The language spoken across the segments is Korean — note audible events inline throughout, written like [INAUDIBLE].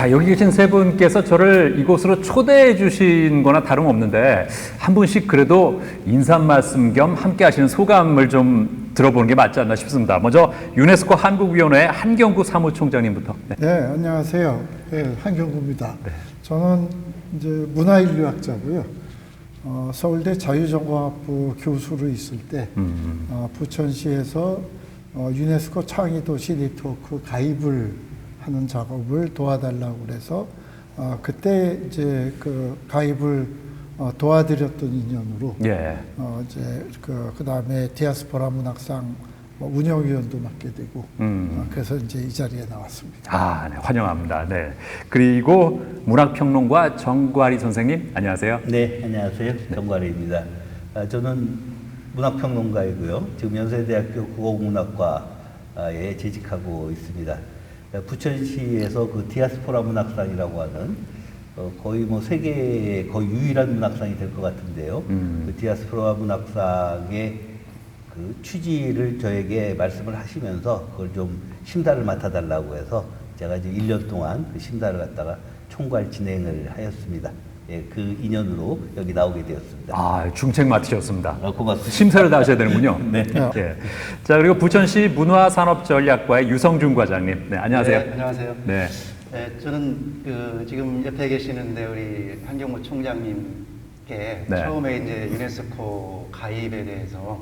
자, 여기 계신 세 분께서 저를 이곳으로 초대해 주신 거나 다름없는데 한 분씩 그래도 인사 말씀 겸 함께 하시는 소감을 좀 들어보는 게 맞지 않나 싶습니다. 먼저 유네스코 한국위원회 한경구 사무총장님부터. 네. 네, 안녕하세요. 네, 한경구입니다. 저는 이제 문화인류학자고요. 어, 서울대 자유전공학부 교수로 있을 때 어, 부천시에서 어, 유네스코 창의도시 네트워크 가입을 하는 작업을 도와달라고 그래서 어, 그때 이제 그 가입을 어, 도와드렸던 인연으로 예. 어, 이제 그 그다음에 디아스포라 문학상 뭐 운영위원도 맡게 되고 음. 어, 그래서 이제 이 자리에 나왔습니다. 아, 네, 환영합니다. 네. 그리고 문학평론가 정과리 선생님, 안녕하세요. 네, 안녕하세요. 정관리입니다. 아, 저는 문학평론가이고요. 지금 연세대학교 국어문학과에 재직하고 있습니다. 아, 부천시에서 그 디아스포라 문학상이라고 하는 어, 거의 뭐 세계의 거의 유일한 문학상이 될 것 같은데요. 음. 그 디아스포라 문학상의 그 취지를 저에게 말씀을 하시면서 그걸 좀 심사를 맡아달라고 해서 제가 이제 1년 동안 그 심사를 갖다가 총괄 진행을 하였습니다. 예, 그 인연으로 여기 나오게 되었습니다. 아, 중책 맡으셨습니다. 아, 고맙습니다. 심사를 다 하셔야 되는군요. [LAUGHS] 네. 예. 자, 그리고 부천시 문화산업전략과의 유성준 과장님. 네, 안녕하세요. 네, 안녕하세요. 네. 네, 저는 그 지금 옆에 계시는데 우리 한경무 총장님께 네. 처음에 이제 유네스코 가입에 대해서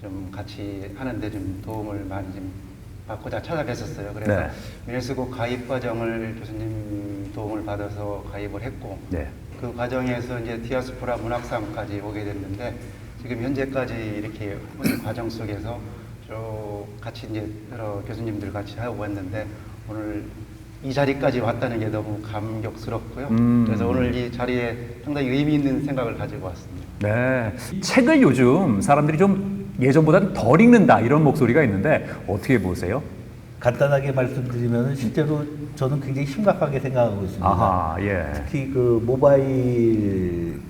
좀 같이 하는데 좀 도움을 많이 좀 받고자 찾아뵀었어요. 그래서 네. 유네스코 가입 과정을 교수님 도움을 받아서 가입을 했고 네. 그 과정에서 이제 디아스포라 문학상까지 오게 됐는데 지금 현재까지 이렇게 오는 과정 속에서 쭉 같이 이제 여러 교수님들 같이 하고 왔는데 오늘 이 자리까지 왔다는 게 너무 감격스럽고요. 음. 그래서 오늘 이 자리에 상당히 의미 있는 생각을 가지고 왔습니다. 네. 책을 요즘 사람들이 좀 예전보다는 덜 읽는다 이런 목소리가 있는데 어떻게 보세요? 간단하게 말씀드리면 실제로 저는 굉장히 심각하게 생각하고 있습니다. 아하, 예. 특히 그 모바일이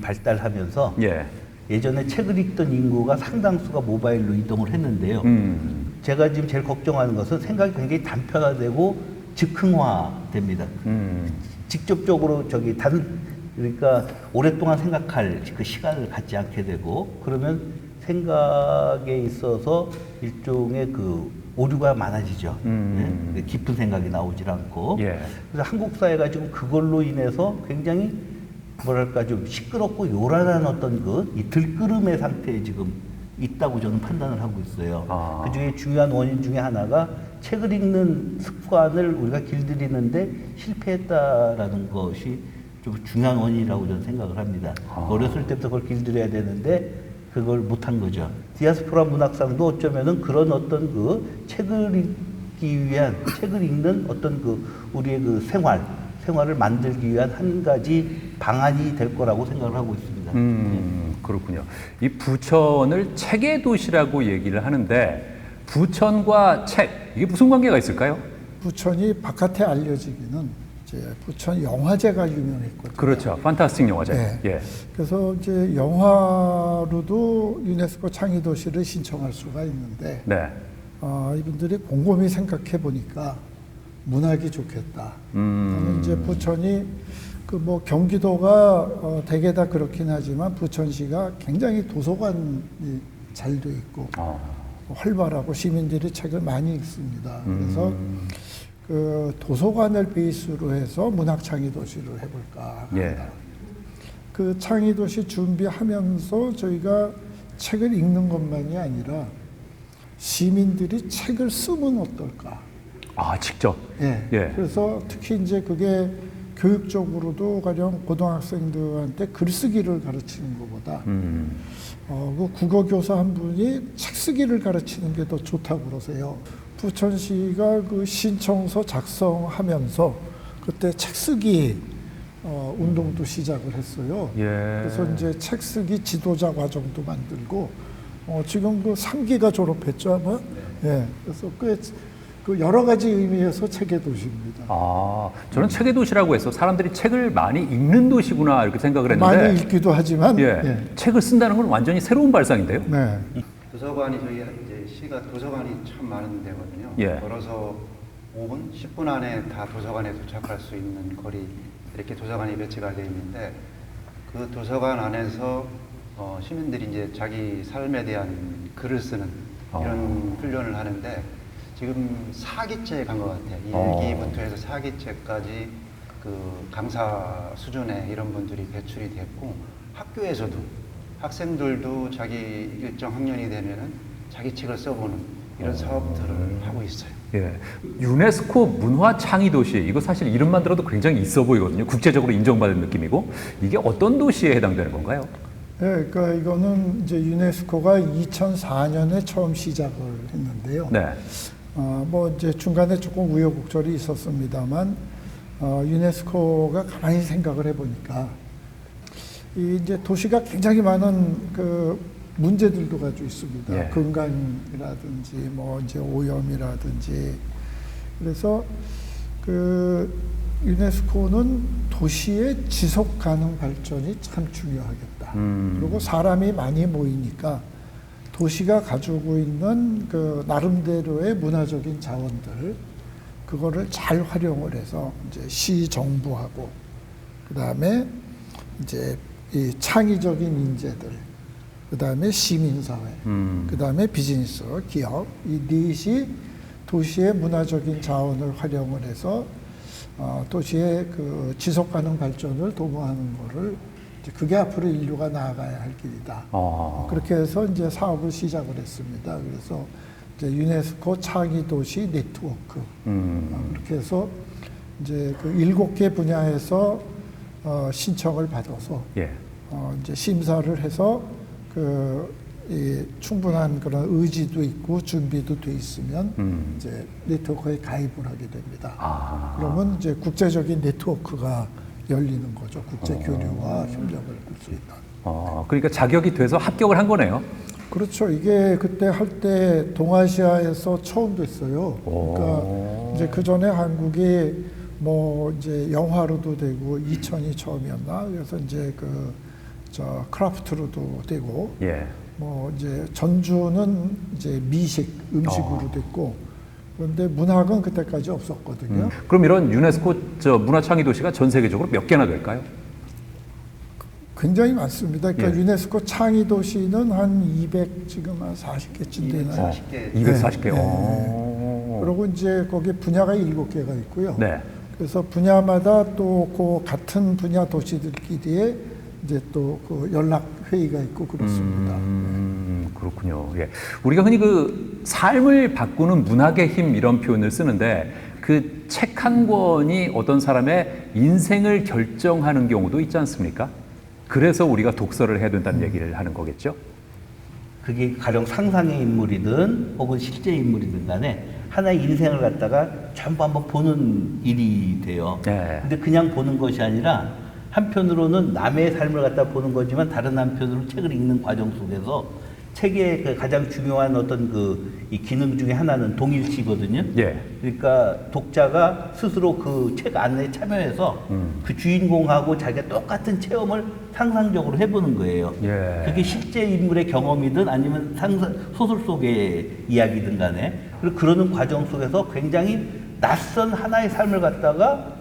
발달하면서 예. 예전에 책을 읽던 인구가 상당수가 모바일로 이동을 했는데요. 음. 제가 지금 제일 걱정하는 것은 생각이 굉장히 단편화되고 즉흥화됩니다. 음. 직접적으로 저기 단 그러니까 오랫동안 생각할 그 시간을 갖지 않게 되고 그러면 생각에 있어서 일종의 그 오류가 많아지죠. 음. 예? 깊은 생각이 나오질 않고 예. 그래서 한국 사회가 지금 그걸로 인해서 굉장히 뭐랄까 좀 시끄럽고 요란한 어떤 그 이 들끓음의 상태에 지금 있다고 저는 판단을 하고 있어요. 아. 그 중에 중요한 원인 중에 하나가 책을 읽는 습관을 우리가 길들이는데 실패했다라는 것이 좀 중요한 원인이라고 저는 생각을 합니다. 아. 어렸을 때부터 그걸 길들여야 되는데 그걸 못한 거죠. 디아스포라 문학상도 어쩌면은 그런 어떤 그 책을 읽기 위한 책을 읽는 어떤 그 우리의 그 생활 생활을 만들기 위한 한 가지 방안이 될 거라고 생각을 하고 있습니다. 음, 그렇군요. 이 부천을 책의 도시라고 얘기를 하는데 부천과 책 이게 무슨 관계가 있을까요? 부천이 바깥에 알려지기는 이제 부천 영화제가 유명했거든요. 그렇죠. 판타스틱 영화제. 네. 예. 그래서 이제 영화로도 유네스코 창의 도시를 신청할 수가 있는데 네. 어, 이분들이 곰곰이 생각해 보니까 문학이 좋겠다. 음. 이제 부천이 그 뭐 경기도가 어, 대개 다 그렇긴 하지만 부천시가 굉장히 도서관이 잘 돼 있고 어. 활발하고 시민들이 책을 많이 읽습니다. 그래서 음. 그 도서관을 베이스로 해서 문학 창의 도시를 해볼까. 예. 합니다. 그 창의 도시 준비하면서 저희가 책을 읽는 것만이 아니라 시민들이 책을 쓰면 어떨까. 아, 직접. 예. 예. 그래서 특히 이제 그게 교육적으로도 가령 고등학생들한테 글쓰기를 가르치는 것보다 음. 어, 그 국어 교사 한 분이 책 쓰기를 가르치는 게 더 좋다고 그러세요. 부천 시가 그 신청서 작성하면서 그때 책 쓰기 어, 운동도 시작을 했어요. 예. 그래서 이제 책 쓰기 지도자 과정도 만들고 어, 지금 그 3기가 졸업했죠 아마. 예. 그래서 꽤 그 여러 가지 의미에서 책의 도시입니다. 아, 저는 책의 도시라고 해서 사람들이 책을 많이 읽는 도시구나 이렇게 생각을 했는데 많이 읽기도 하지만 예. 예. 책을 쓴다는 건 완전히 새로운 발상인데요. 네. 도서관이 저희 이제 시가 도서관이 참 많은 데거든요. 예. 걸어서 5분, 10분 안에 다 도서관에 도착할 수 있는 거리 이렇게 도서관이 배치가 되어 있는데 그 도서관 안에서 어, 시민들이 이제 자기 삶에 대한 글을 쓰는 이런 훈련을 하는데 지금 4기째 간 것 같아요. 어. 1기부터 해서 4기째까지 그 강사 수준의 이런 분들이 배출이 됐고 학교에서도 학생들도 자기 일정 학년이 되면은 자기 책을 써보는 이런 사업들을 하고 있어요. 예. 유네스코 문화 창의 도시 이거 사실 이름만 들어도 굉장히 있어 보이거든요. 국제적으로 인정받은 느낌이고 이게 어떤 도시에 해당되는 건가요? 예, 그러니까 이거는 이제 유네스코가 2004년에 처음 시작을 했는데요. 네. 어, 뭐 이제 중간에 조금 우여곡절이 있었습니다만 어, 유네스코가 가만히 생각을 해보니까 이 이제 도시가 굉장히 많은 그 문제들도 가지고 있습니다. 예. 건강이라든지 뭐 이제 오염이라든지 그래서 그 유네스코는 도시의 지속 가능 발전이 참 중요하겠다. 음. 그리고 사람이 많이 모이니까 도시가 가지고 있는 그 나름대로의 문화적인 자원들 그거를 잘 활용을 해서 이제 시 정부하고 그다음에 이제 이 창의적인 인재들 그 다음에 시민사회 음. 그 다음에 비즈니스 기업 이 넷이 도시의 문화적인 자원을 활용을 해서 어, 도시의 그 지속 가능 발전을 도모하는 거를 이제 그게 앞으로 인류가 나아가야 할 길이다. 어. 그렇게 해서 이제 사업을 시작을 했습니다. 그래서 이제 유네스코 창의 도시 네트워크 음. 어, 그렇게 해서 이제 그 일곱 개 분야에서 어, 신청을 받아서 예. 어, 이제 심사를 해서 그이 충분한 그런 의지도 있고 준비도 돼 있으면 음. 이제 네트워크에 가입을 하게 됩니다. 아. 그러면 이제 국제적인 네트워크가 열리는 거죠. 국제 교류와 협력을 할 수 있는. 어, 그러니까 자격이 돼서 합격을 한 거네요. 그렇죠. 이게 그때 할 때 동아시아에서 처음 됐어요. 오. 그러니까 이제 그 전에 한국이 뭐 이제 영화로도 되고 이천이 처음이었나 그래서 이제 그 저 크라프트로도 되고 예. 뭐 이제 전주는 이제 미식 음식으로 어. 됐고 그런데 문학은 그때까지 없었거든요. 음. 그럼 이런 유네스코 저 문화 창의 도시가 전 세계적으로 몇 개나 될까요? 굉장히 많습니다. 그러니까 예. 유네스코 창의 도시는 한 200 지금 한 40개쯤 되나요? 40개. 240개. 네. 오. 그리고 이제 거기 분야가 일곱 개가 있고요. 네. 그래서 분야마다 또 그 같은 분야 도시들끼리의 이제 또 그 연락 회의가 있고 그렇습니다. 음, 그렇군요. 예. 우리가 흔히 그 삶을 바꾸는 문학의 힘 이런 표현을 쓰는데 그 책 한 권이 어떤 사람의 인생을 결정하는 경우도 있지 않습니까? 그래서 우리가 독서를 해야 된다는 얘기를 하는 거겠죠? 그게 가령 상상의 인물이든 혹은 실제 인물이든 간에 하나의 인생을 갖다가 전부 한번 보는 일이 돼요. 네. 근데 그냥 보는 것이 아니라 한편으로는 남의 삶을 갖다 보는 거지만 다른 한편으로 책을 읽는 과정 속에서 책의 그 가장 중요한 어떤 그 이 기능 중에 하나는 동일치거든요. 예. 그러니까 독자가 스스로 그 책 안에 참여해서 음. 그 주인공하고 자기가 똑같은 체험을 상상적으로 해보는 거예요. 예. 그게 실제 인물의 경험이든 아니면 상상, 소설 속의 이야기든 간에 그리고 그러는 과정 속에서 굉장히 낯선 하나의 삶을 갖다가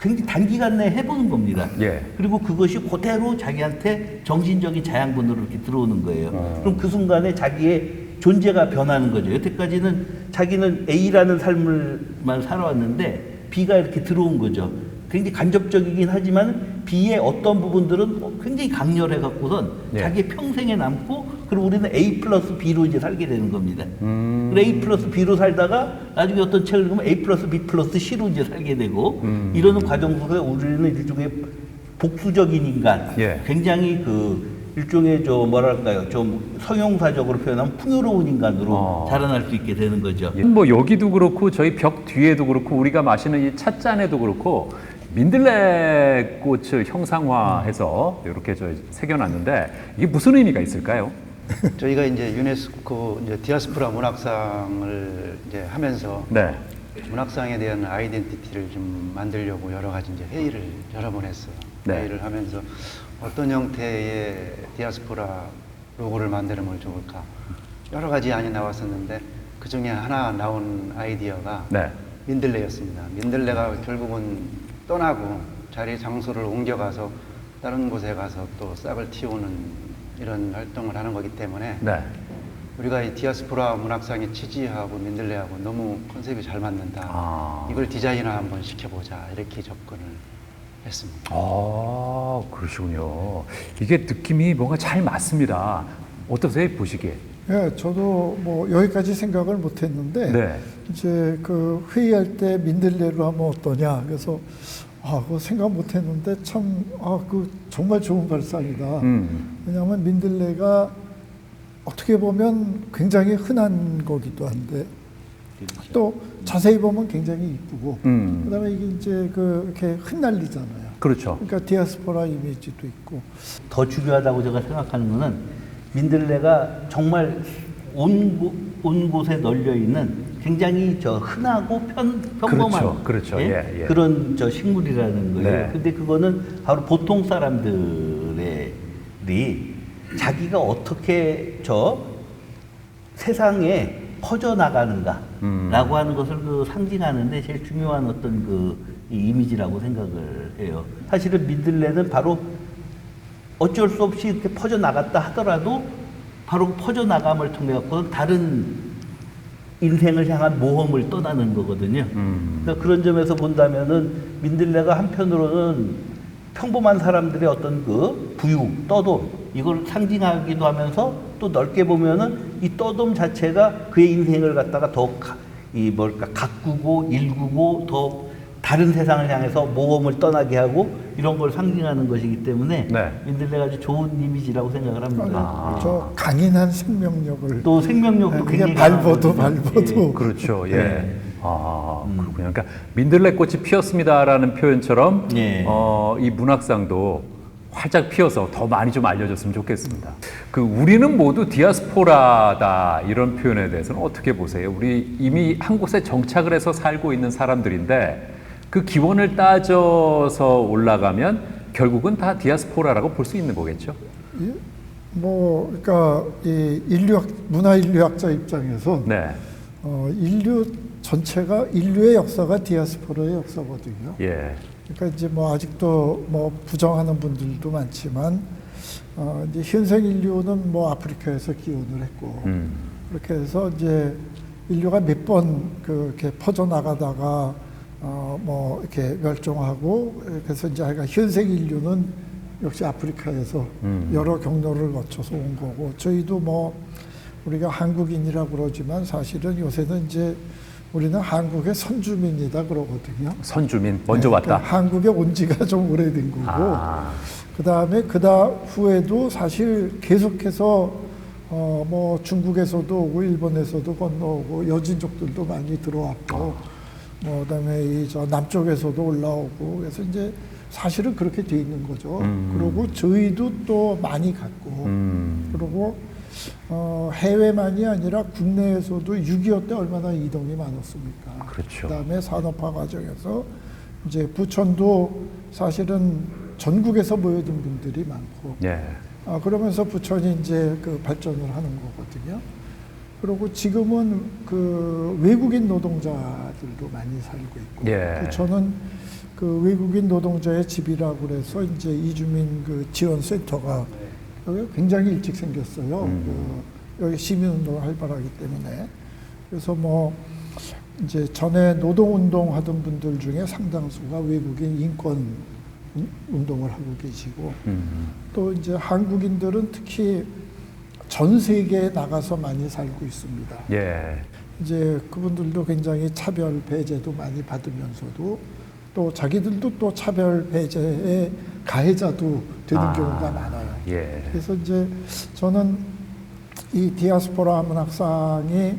굉장히 단기간 내에 해보는 겁니다. 예. 그리고 그것이 그대로 자기한테 정신적인 자양분으로 이렇게 들어오는 거예요. 어. 그럼 그 순간에 자기의 존재가 변하는 거죠. 여태까지는 자기는 A라는 삶을만 살아왔는데 B가 이렇게 들어온 거죠. 굉장히 간접적이긴 하지만 B의 어떤 부분들은 굉장히 강렬해 갖고선 예. 자기의 평생에 남고 그리고 우리는 A 플러스 B로 이제 살게 되는 겁니다. 음. 그리고 A 플러스 B로 살다가 나중에 어떤 책을 읽으면 A 플러스 B 플러스 C로 이제 살게 되고 음. 이러는 과정 속에 우리는 일종의 복수적인 인간, 예. 굉장히 그 일종의 저 뭐랄까요, 좀 성형사적으로 표현하면 풍요로운 인간으로 어. 자라날 수 있게 되는 거죠. 예. 뭐 여기도 그렇고 저희 벽 뒤에도 그렇고 우리가 마시는 이 찻잔에도 그렇고 민들레 꽃을 형상화해서 이렇게 저 새겨놨는데 이게 무슨 의미가 있을까요? [LAUGHS] 저희가 이제 유네스코 이제 디아스포라 문학상을 이제 하면서 네. 문학상에 대한 아이덴티티를 좀 만들려고 여러 가지 이제 회의를 여러 번 했어요. 네. 회의를 하면서 어떤 형태의 디아스포라 로고를 만들면 좋을까 여러 가지 안이 나왔었는데 그 중에 하나 나온 아이디어가 네. 민들레였습니다. 민들레가 결국은 떠나고 자리 장소를 옮겨가서 다른 곳에 가서 또 싹을 틔우는 이런 활동을 하는 거기 때문에 네. 우리가 이 디아스포라 문학상의 취지하고 민들레하고 너무 컨셉이 잘 맞는다. 아. 이걸 디자인화 한번 시켜보자 이렇게 접근을 했습니다. 아, 그러시군요. 이게 느낌이 뭔가 잘 맞습니다. 어떠세요, 보시기에? 예, 저도 뭐 여기까지 생각을 못 했는데 네. 이제 그 회의할 때 민들레로 하면 어떠냐. 그래서 아, 그거 생각 못 했는데 참, 아, 그 정말 좋은 발상이다. 음. 왜냐하면 민들레가 어떻게 보면 굉장히 흔한 거기도 한데 또 자세히 보면 굉장히 이쁘고 음. 그다음에 이게 이제 그 이렇게 흩날리잖아요. 그렇죠. 그러니까 디아스포라 이미지도 있고 더 중요하다고 제가 생각하는 것은 민들레가 정말 온, 곳- 온 곳에 널려 있는 굉장히 저 흔하고 편, 평범한 그렇죠, 그렇죠. 예, 예. 그런 저 식물이라는 거예요. 네. 근데 그거는 바로 보통 사람들의 이 자기가 어떻게 저 세상에 퍼져 나가는가라고 음. 하는 것을 그 상징하는데 제일 중요한 어떤 그이 이미지라고 생각을 해요. 사실은 민들레는 바로 어쩔 수 없이 이렇게 퍼져 나갔다 하더라도 바로 퍼져 나감을 통해 갖고 다른 인생을 향한 모험을 떠나는 거거든요. 음. 그러니까 그런 점에서 본다면은 민들레가 한편으로는 평범한 사람들의 어떤 그 부유, 떠돔 이걸 상징하기도 하면서 또 넓게 보면은 이 떠돔 자체가 그의 인생을 갖다가 더 이 뭘까 가꾸고 일구고 더 다른 세상을 향해서 모험을 떠나게 하고 이런 걸 상징하는 것이기 때문에 네. 민들레가 아주 좋은 이미지라고 생각을 합니다. 아. 저 강인한 생명력을 또 생명력도 네, 굉장히 그냥 밟아도 강하거든요. 밟아도 그렇죠. 예. 네. 아, 그렇군요. 그러니까 민들레 꽃이 피었습니다라는 표현처럼 예. 어, 이 문학상도 활짝 피어서 더 많이 좀 알려졌으면 좋겠습니다. 그 우리는 모두 디아스포라다 이런 표현에 대해서는 어떻게 보세요? 우리 이미 한 곳에 정착을 해서 살고 있는 사람들인데 그 기원을 따져서 올라가면 결국은 다 디아스포라라고 볼 수 있는 거겠죠? 예? 뭐 그러니까 이 인류학 문화 인류학자 입장에서 네. 어, 인류 전체가 인류의 역사가 디아스포라의 역사거든요. 예. 그러니까 이제 뭐 아직도 뭐 부정하는 분들도 많지만 어, 이제 현생 인류는 뭐 아프리카에서 기원을 했고 음. 그렇게 해서 이제 인류가 몇 번 그렇게 퍼져 나가다가 어, 뭐 이렇게 멸종하고 그래서 이제 하여간 현생 인류는 역시 아프리카에서 음. 여러 경로를 거쳐서 온 거고 저희도 뭐 우리가 한국인이라고 그러지만 사실은 요새는 이제 우리는 한국의 선주민이다 그러거든요. 선주민 먼저 네, 왔다. 그러니까 한국에 온 지가 [LAUGHS] 좀 오래된 거고 아. 그 다음에 그다 후에도 사실 계속해서 어 뭐 중국에서도 오고 일본에서도 건너오고 여진족들도 많이 들어왔고 뭐 그다음에 이 저 남쪽에서도 올라오고 그래서 이제 사실은 그렇게 돼 있는 거죠. 음. 그리고 저희도 또 많이 갔고 음. 그리고 어 해외만이 아니라 국내에서도 6.25 때 얼마나 이동이 많았습니까? 그렇죠. 그다음에 산업화 과정에서 이제 부천도 사실은 전국에서 모여든 분들이 많고 예. 아, 그러면서 부천이 이제 그 발전을 하는 거거든요. 그리고 지금은 그 외국인 노동자들도 많이 살고 있고 예. 부천은 그 외국인 노동자의 집이라고 그래서 이제 이주민 그 지원 센터가 여기 굉장히 일찍 생겼어요. 음. 그 여기 시민운동을 활발하기 때문에 그래서 뭐 이제 전에 노동운동 하던 분들 중에 상당수가 외국인 인권 운- 운동을 하고 계시고 음. 또 이제 한국인들은 특히 전 세계에 나가서 많이 살고 있습니다. 예. 이제 그분들도 굉장히 차별 배제도 많이 받으면서도 또 자기들도 또 차별 배제의 가해자도 되는 아. 경우가 많아요. 예. 그래서 이제 저는 이 디아스포라 문학상이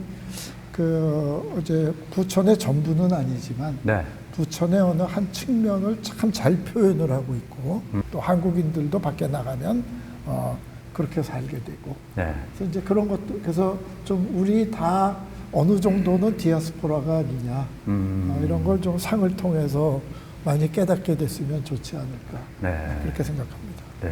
그 어제 부천의 전부는 아니지만 네. 부천의 어느 한 측면을 참 잘 표현을 하고 있고 음. 또 한국인들도 밖에 나가면 어 그렇게 살게 되고 네. 그래서 이제 그런 것도 그래서 좀 우리 다 어느 정도는 디아스포라가 아니냐 음. 어, 이런 걸 좀 상을 통해서 많이 깨닫게 됐으면 좋지 않을까 네. 그렇게 생각합니다. 네.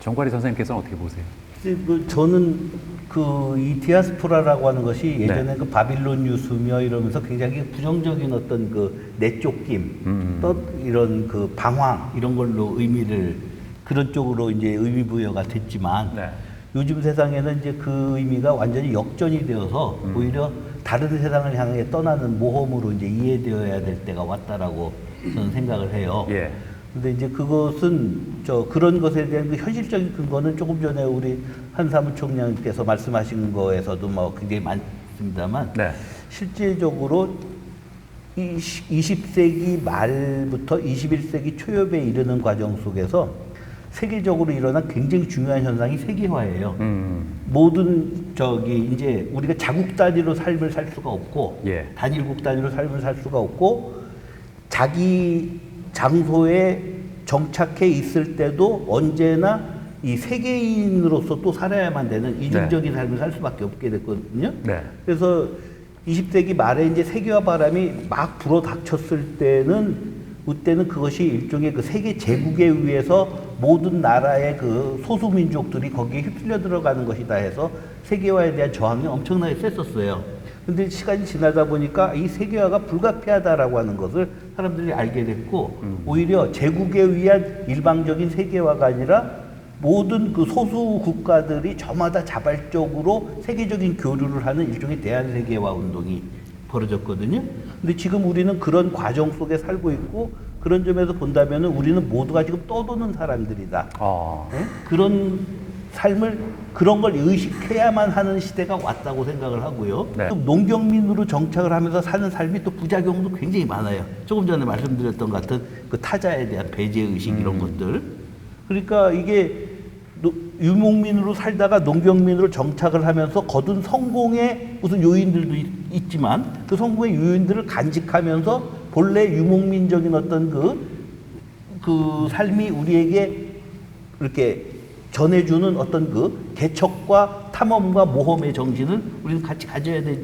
정과리 선생님께서는 어떻게 보세요? 그 저는 그 이 디아스포라라고 하는 것이 예전에 네. 그 바빌론 유수며 이러면서 굉장히 부정적인 어떤 그 내쫓김, 음. 또 이런 그 방황 이런 걸로 의미를 그런 쪽으로 이제 의미 부여가 됐지만 네. 요즘 세상에는 이제 그 의미가 완전히 역전이 되어서 음. 오히려 다른 세상을 향해 떠나는 모험으로 이제 이해되어야 될 때가 왔다라고 저는 생각을 해요. 예. 근데 이제 그것은 저 그런 것에 대한 그 현실적인 근거는 조금 전에 우리 한 사무총장님께서 말씀하신 거에서도 뭐 굉장히 많습니다만 네. 실제적으로 이 20세기 말부터 21세기 초엽에 이르는 과정 속에서 세계적으로 일어난 굉장히 중요한 현상이 세계화예요. 음. 모든 저기 이제 우리가 자국 단위로 삶을 살 수가 없고 예. 단일국 단위로 삶을 살 수가 없고 자기 장소에 정착해 있을 때도 언제나 이 세계인으로서 또 살아야만 되는 이중적인 삶을 살 수밖에 없게 됐거든요. 네. 그래서 20세기 말에 이제 세계화 바람이 막 불어 닥쳤을 때는 그때는 그것이 일종의 그 세계 제국에 의해서 모든 나라의 그 소수 민족들이 거기에 휩쓸려 들어가는 것이다 해서 세계화에 대한 저항이 엄청나게 셌었어요. 근데 시간이 지나다 보니까 이 세계화가 불가피하다라고 하는 것을 사람들이 알게 됐고 오히려 제국에 의한 일방적인 세계화가 아니라 모든 그 소수 국가들이 저마다 자발적으로 세계적인 교류를 하는 일종의 대한 세계화 운동이 벌어졌거든요. 근데 지금 우리는 그런 과정 속에 살고 있고 그런 점에서 본다면은 우리는 모두가 지금 떠도는 사람들이다. 아. 예? 그런 삶을 그런 걸 의식해야만 하는 시대가 왔다고 생각을 하고요. 네. 또 농경민으로 정착을 하면서 사는 삶이 또 부작용도 굉장히 많아요. 조금 전에 말씀드렸던 것 같은 그 타자에 대한 배제 의식 이런 것들. 그러니까 이게 노- 유목민으로 살다가 농경민으로 정착을 하면서 거둔 성공의 무슨 요인들도 있, 있지만 그 성공의 요인들을 간직하면서 본래 유목민적인 어떤 그, 그 삶이 우리에게 이렇게 전해주는 어떤 그 개척과 탐험과 모험의 정신을 우리는 같이 가져야 될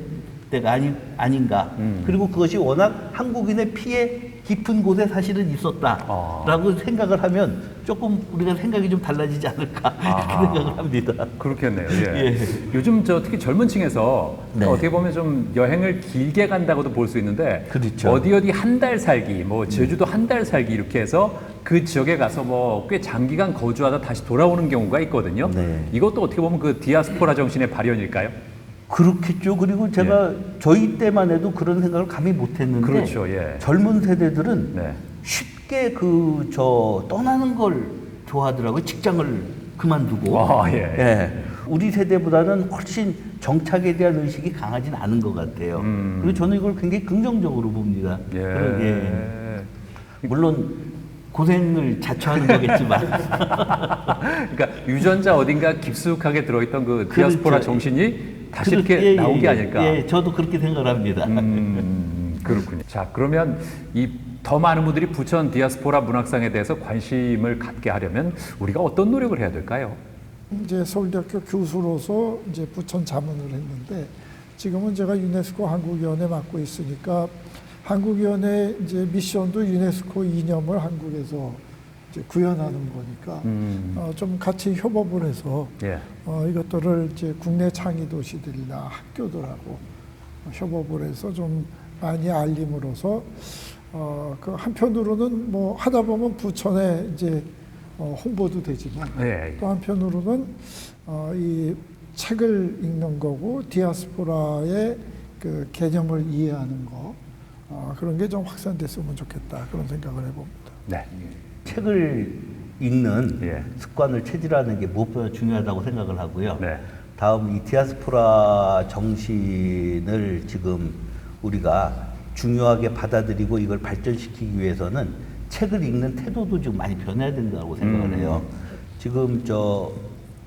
때가 아니, 아닌가. 그리고 그것이 워낙 한국인의 피에 깊은 곳에 사실은 있었다라고 생각을 하면 조금 우리가 생각이 좀 달라지지 않을까 [LAUGHS] 이렇게 생각을 합니다. 그렇겠네요. 예. 예. 요즘 저 특히 젊은 층에서 네. 어떻게 보면 좀 여행을 길게 간다고도 볼 수 있는데 그렇죠. 어디 어디 한 달 살기, 뭐 제주도 한 달 살기 이렇게 해서 그 지역에 가서 뭐 꽤 장기간 거주하다 다시 돌아오는 경우가 있거든요. 네. 이것도 어떻게 보면 그 디아스포라 정신의 발현일까요? 그렇겠죠. 그리고 제가 저희 때만 해도 그런 생각을 감히 못했는데 그렇죠. 예. 젊은 세대들은 네. 쉽게 그 저 떠나는 걸 좋아하더라고요. 직장을 그만두고. 아, 예. 우리 세대보다는 훨씬 정착에 대한 의식이 강하진 않은 것 같아요. 음. 그리고 저는 이걸 굉장히 긍정적으로 봅니다. 예. 예. 물론 고생을 자초하는 거겠지만 [LAUGHS] 그러니까 유전자 어딘가 깊숙하게 들어있던 그 디아스포라 그렇죠. 정신이 다시 그렇- 이렇게 예, 예, 나온 게 예. 아닐까. 예, 저도 그렇게 생각을 합니다. 음, 그렇군요. 자, 그러면 이 더 많은 분들이 부천 디아스포라 문학상에 대해서 관심을 갖게 하려면 우리가 어떤 노력을 해야 될까요? 이제 서울대학교 교수로서 이제 부천 자문을 했는데 지금은 제가 유네스코 한국위원회 맡고 있으니까 한국위원회 이제 미션도 유네스코 이념을 한국에서 구현하는 거니까 음. 어, 좀 같이 협업을 해서 예. 어, 이것들을 이제 국내 창의 도시들이나 학교들하고 협업을 해서 좀 많이 알림으로써 어, 그 한편으로는 뭐 하다 보면 부천에 이제 어, 홍보도 되지만 예. 또 한편으로는 어, 이 책을 읽는 거고 디아스포라의 그 개념을 이해하는 거 어, 그런 게 좀 확산됐으면 좋겠다 그런 생각을 해봅니다. 네. 책을 읽는 예. 습관을 체질하는 게 무엇보다 중요하다고 생각을 하고요. 네. 다음 이 디아스포라 정신을 지금 우리가 중요하게 받아들이고 이걸 발전시키기 위해서는 책을 읽는 태도도 지금 많이 변해야 된다고 생각을 음. 해요. 지금 저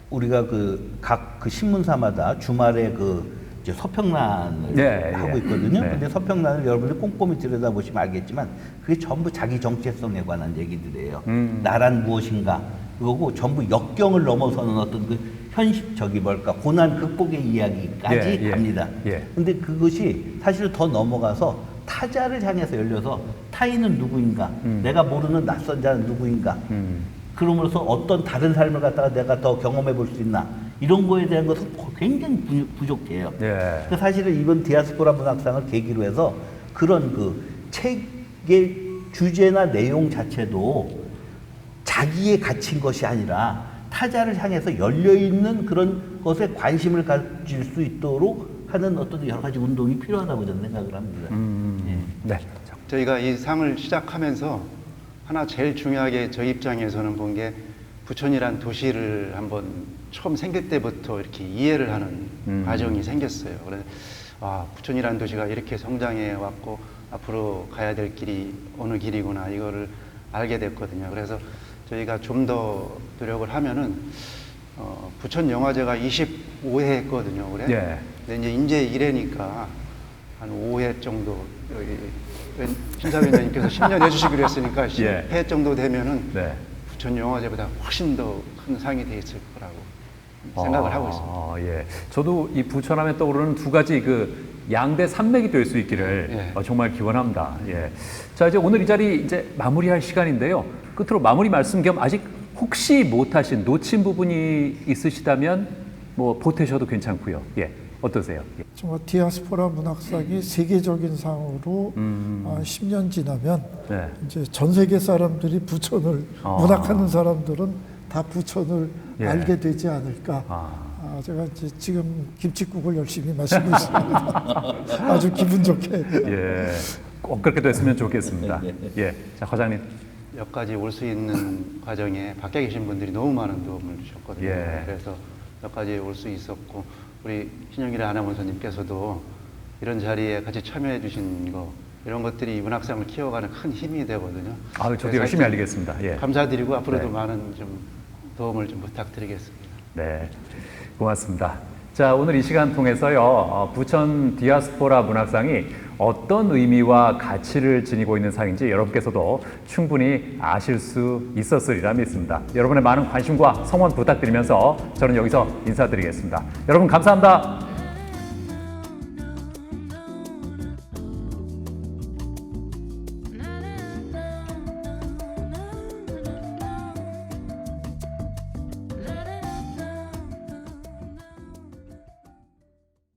우리가 그 각그 신문사마다 주말에 그 이제 서평란을 네, 하고 예. 있거든요. 네. 근데 서평란을 여러분들 꼼꼼히 들여다보시면 알겠지만 그게 전부 자기 정체성에 관한 얘기들이에요. 음. 나란 무엇인가 그거고 전부 역경을 넘어서는 어떤 그 현실 저기 뭘까 고난 극복의 이야기까지 예, 예. 갑니다. 예. 근데 그것이 사실 더 넘어가서 타자를 향해서 열려서 타인은 누구인가, 내가 모르는 낯선 자는 누구인가, 음. 그러므로서 어떤 다른 삶을 갖다가 내가 더 경험해 볼 수 있나 이런 거에 대한 것은 굉장히 부- 부족해요. 예. 그 사실은 이번 디아스포라 문학상을 계기로 해서 그런 그 책의 주제나 내용 자체도 자기에 갇힌 것이 아니라 타자를 향해서 열려 있는 그런 것에 관심을 가질 수 있도록 하는 어떤 여러 가지 운동이 필요하다고 저는 생각을 합니다. 음, 네. 저희가 이 상을 시작하면서 하나 제일 중요하게 저희 입장에서는 본 게 부천이란 도시를 한번 처음 생길 때부터 이렇게 이해를 하는 음. 과정이 생겼어요. 그래서 아, 부천이란 도시가 이렇게 성장해 왔고 앞으로 가야 될 길이 어느 길이구나 이거를 알게 됐거든요. 그래서 저희가 좀 더 노력을 하면은 어, 부천 영화제가 25회 했거든요. 올해. 예. 근데 이제 인제 1회니까 한 5회 정도 여기 심사위원장님께서 10년 해주시기로 했으니까 10회 [LAUGHS] 예. 정도 되면은 네. 부천 영화제보다 훨씬 더 큰 상이 돼 있을 거라고 생각을 하고 있습니다. 아, 예. 저도 이 부천하면 떠오르는 두 가지 그 양대 산맥이 될 수 있기를 예. 어, 정말 기원합니다. 예. 자, 이제 오늘 이 자리 이제 마무리할 시간인데요. 끝으로 마무리 말씀 겸 아직 혹시 못하신 놓친 부분이 있으시다면 뭐 보태셔도 괜찮고요. 예. 어떠세요? 예. 정말 디아스포라 문학상이 세계적인 상으로 음. 아, 10년 지나면 네. 이제 전 세계 사람들이 부천을 아. 문학하는 사람들은 다 부천을 예. 알게 되지 않을까. 아. 아, 제가 이제 지금 김치국을 열심히 마시고 있습니다. [LAUGHS] 아주 기분 좋게. 예. 꼭 그렇게 됐으면 좋겠습니다. 예. 자, 과장님. 여기까지 올 수 있는 과정에 밖에 계신 분들이 너무 많은 도움을 주셨거든요. 예. 그래서 여기까지 올 수 있었고 우리 신영길의 아나운서님께서도 이런 자리에 같이 참여해 주신 거 이런 것들이 이 문학상을 키워가는 큰 힘이 되거든요. 아, 저도 열심히 알리겠습니다. 예. 감사드리고 앞으로도 네. 많은 좀 도움을 좀 부탁드리겠습니다. 네, 고맙습니다. 자, 오늘 이 시간 통해서요, 어, 부천 디아스포라 문학상이 어떤 의미와 가치를 지니고 있는 상인지 여러분께서도 충분히 아실 수 있었으리라 믿습니다. 여러분의 많은 관심과 성원 부탁드리면서 저는 여기서 인사드리겠습니다. 여러분 감사합니다.